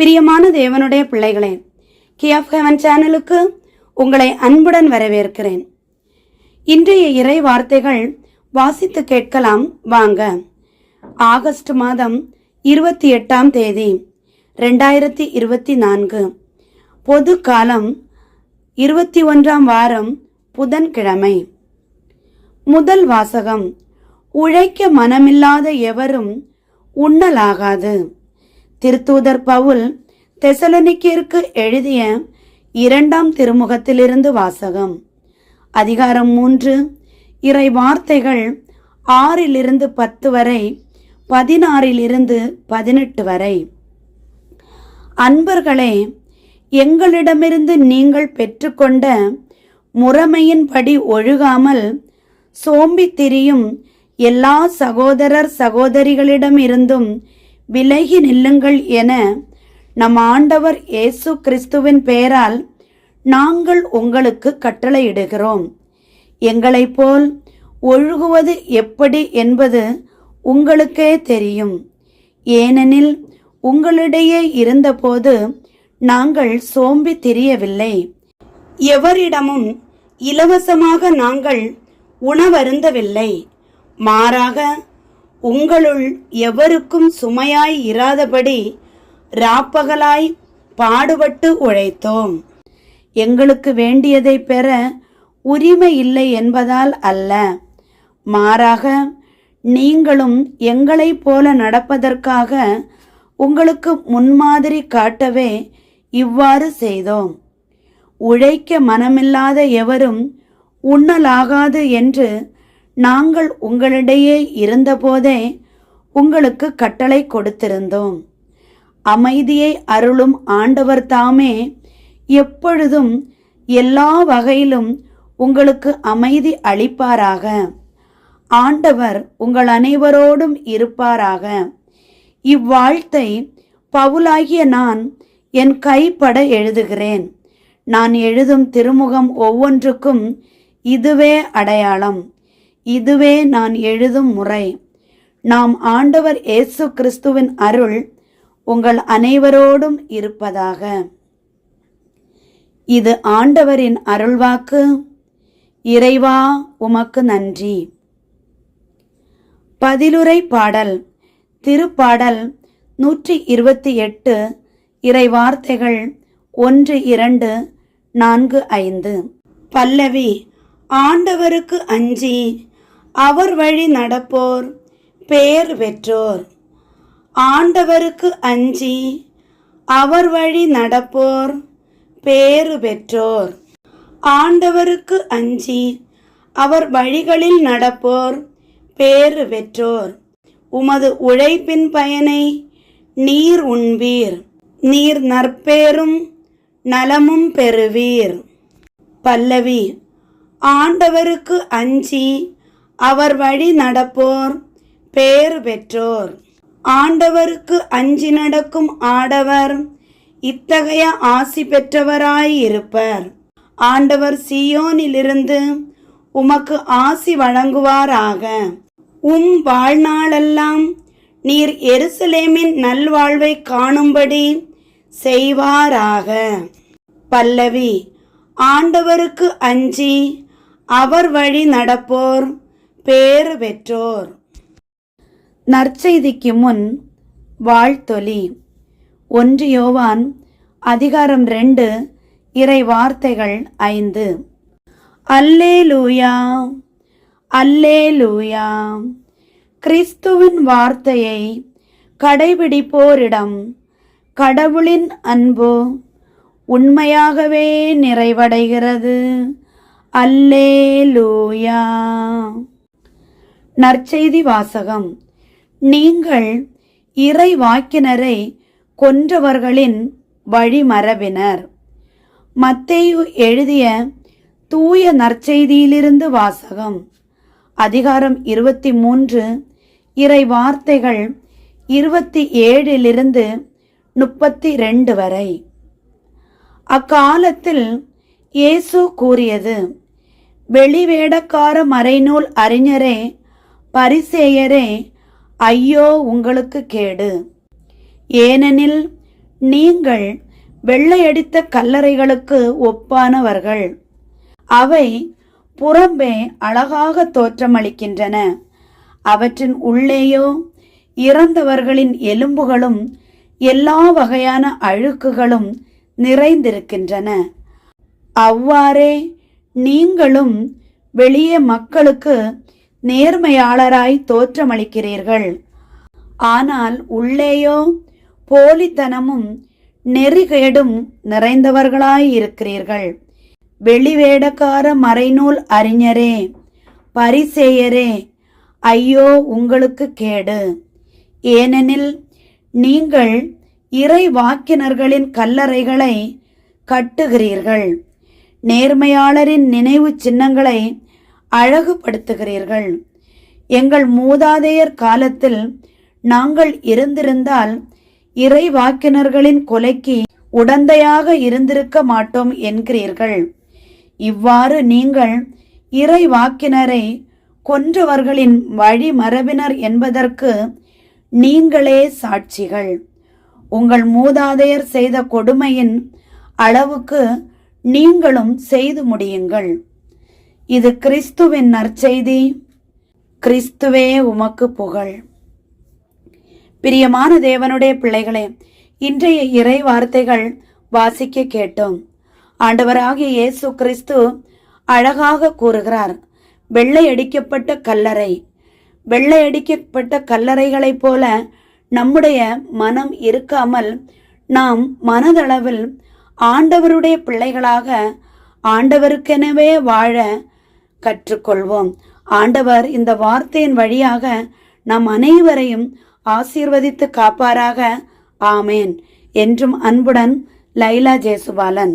பிரியமான தேவனுடைய பிள்ளைகளே கி ஆஃப் ஹெவன் சேனலுக்கு உங்களை அன்புடன் வரவேற்கிறேன். இன்றைய இறை வார்த்தைகள் வாசித்து கேட்கலாம். வாங்க. ஆகஸ்ட் மாதம் இருபத்தி எட்டாம் தேதி ரெண்டாயிரத்தி இருபத்தி நான்கு. பொது காலம் இருபத்தி ஒன்றாம் வாரம் புதன்கிழமை. முதல் வாசகம் உழைக்க மனமில்லாத எவரும் உண்ணலாகாது. திருத்தூதர் பவுல் தெசலனிக்கிற்கு எழுதிய இரண்டாம் திருமுகத்திலிருந்து வாசகம். அதிகாரம் மூன்று. இறை வார்த்தைகள் ஆறிலிருந்து பத்து வரை பதினாறிலிருந்து பதினெட்டு வரை. அன்பர்களே எங்களிடமிருந்து நீங்கள் பெற்றுக்கொண்ட முறைமையின்படி ஒழுகாமல் சோம்பி திரியும் எல்லா சகோதரர் சகோதரிகளிடமிருந்தும் விலகி நில்லுங்கள் என நம் ஆண்டவர் இயேசு கிறிஸ்துவின் பெயரால் நாங்கள் உங்களுக்கு கட்டளையிடுகிறோம். எங்களைப் போல் ஒழுகுவது எப்படி என்பது உங்களுக்கே தெரியும். ஏனெனில் உங்களிடையே இருந்தபோது நாங்கள் சோம்பி திரியவில்லை. எவரிடமும் இலவசமாக நாங்கள் உணவருந்தவில்லை. மாறாக உங்களுள் எவருக்கும் சுமையாய் இராதபடி ராப்பகலாய் பாடுபட்டு உழைத்தோம். எங்களுக்கு வேண்டியதை பெற உரிமை இல்லை என்பதால் அல்ல. மாறாக நீங்களும் எங்களைப் போல நடப்பதற்காக உங்களுக்கு முன்மாதிரி காட்டவே இவ்வாறு செய்தோம். உழைக்க மனமில்லாத எவரும் உண்ணலாகாது என்று நாங்கள் உங்களிடையே இருந்தபோதே உங்களுக்கு கட்டளை கொடுத்திருந்தோம். அமைதியை அருளும் ஆண்டவர் தாமே எப்பொழுதும் எல்லா வகையிலும் உங்களுக்கு அமைதி அளிப்பாராக. ஆண்டவர் உங்கள் அனைவரோடும் இருப்பாராக. இவ்வாழ்த்தை பவுலாகிய நான் என் கைப்பட எழுதுகிறேன். நான் எழுதும் திருமுகம் ஒவ்வொன்றுக்கும் இதுவே அடையாளம். இதுவே நான் எழுதும் முறை. நாம் ஆண்டவர் இயேசு கிறிஸ்துவின் அருள் உங்கள் அனைவரோடும் இருப்பதாக. இது ஆண்டவரின் அருள்வாக்கு. இறைவா உமக்கு நன்றி. பதிலுரை பாடல். திருப்பாடல் நூற்றி இருபத்தி எட்டு. இறைவார்த்தைகள் ஒன்று இரண்டு நான்கு ஐந்து. பல்லவி ஆண்டவருக்கு அஞ்சி. அவர் வழி நடப்போர் பேர் பெற்றோர். ஆண்டவருக்கு அஞ்சி அவர் வழி நடப்போர் பேறு பெற்றோர். ஆண்டவருக்கு அஞ்சி அவர் வழிகளில் நடப்போர் பேறு பெற்றோர். உமது உழைப்பின் பயனை நீர் உண்பீர். நீர் நற்பேரும் நலமும் பெறுவீர். பல்லவி ஆண்டவருக்கு அஞ்சி அவர் வழி நடப்போர் பேறு பெற்றோர். ஆண்டவருக்கு அஞ்சி நடக்கும் ஆடவர் இத்தகைய ஆசி பெற்றவராயிருப்பர் ஆண்டவர் சியோனிலிருந்து உமக்கு ஆசி வழங்குவாராக. உம் வாழ்நாளெல்லாம் நீர் எருசலேமின் நல்வாழ்வை காணும்படி செய்வாராக. பல்லவி ஆண்டவருக்கு அஞ்சி அவர் வழி நடப்போர் பேறு பெற்றோர். நற்செய்திக்கு முன் வாழ்த்தொலி. ஒன்று யோவான் அதிகாரம் ரெண்டு இறை வார்த்தைகள் ஐந்து. அல்லே லூயா அல்லே லூயா கிறிஸ்துவின் வார்த்தையை கடைபிடிப்போரிடம் கடவுளின் அன்பு உண்மையாகவே நிறைவடைகிறது. அல்லே லூயா நற்செய்தி வாசகம். நீங்கள் இறை வாக்கினரை கொன்றவர்களின் வழிமரபினர். மத்தேயு எழுதிய தூய நற்செய்தியிலிருந்து வாசகம். அதிகாரம் இருபத்தி மூன்று இறை வார்த்தைகள் இருபத்தி ஏழிலிருந்து முப்பத்தி ரெண்டு வரை. அக்காலத்தில் இயேசு கூறியது வெளிவேடக்கார மறைநூல் அறிஞரே பரிசேயரே ஐயோ உங்களுக்கு கேடு. ஏனெனில் நீங்கள் வெள்ளையடித்த கல்லறைகளுக்கு ஒப்பானவர்கள். அவை புறம்பே அழகாக தோற்றமளிக்கின்றன. அவற்றின் உள்ளேயோ இறந்தவர்களின் எலும்புகளும் எல்லா வகையான அழுக்குகளும் நிறைந்திருக்கின்றன. அவ்வாறே நீங்களும் வெளியே மக்களுக்கு நேர்மையாளராய் தோற்றமளிக்கிறீர்கள். ஆனால் உள்ளேயோ போலித்தனமும் நெறிகேடும் நிறைந்தவர்களாய் இருக்கிறீர்கள். வெளிவேடக்கார மறைநூல் அறிஞரே பரிசேயரே ஐயோ உங்களுக்கு கேடு. ஏனெனில் நீங்கள் இறை வாக்கினர்களின் கல்லறைகளை கட்டுகிறீர்கள். நேர்மையாளரின் நினைவு சின்னங்களை அழகுபடுத்துகிறீர்கள். எங்கள் மூதாதையர் காலத்தில் நாங்கள் இருந்திருந்தால் இறை வாக்கினர்களின் கொலைக்கு உடந்தையாக இருந்திருக்க மாட்டோம் என்கிறீர்கள். இவ்வாறு நீங்கள் இறை வாக்கினரை கொன்றவர்களின் வழிமரபினர் என்பதற்கு நீங்களே சாட்சிகள். உங்கள் மூதாதையர் செய்த கொடுமையின் அளவுக்கு நீங்களும் செய்து முடியுங்கள். இது கிறிஸ்துவின் நற்செய்தி. கிறிஸ்துவே உமக்கு புகழ். பிரியமான தேவனுடைய பிள்ளைகளே இன்றைய இறை வார்த்தைகள் வாசிக்க கேட்டோம். ஆண்டவராகிய இயேசு கிறிஸ்து அழகாக கூறுகிறார் வெள்ளையடிக்கப்பட்ட கல்லறை. வெள்ளையடிக்கப்பட்ட கல்லறைகளைப் போல நம்முடைய மனம் இருக்காமல் நாம் மனதளவில் ஆண்டவருடைய பிள்ளைகளாக ஆண்டவருக்கெனவே வாழ கற்றுக்கொள்வோம். ஆண்டவர் இந்த வார்த்தையின் வழியாக நம் அனைவரையும் ஆசீர்வதித்து காப்பாராக. ஆமேன். என்றும் அன்புடன் லைலா ஜெயசுபாலன்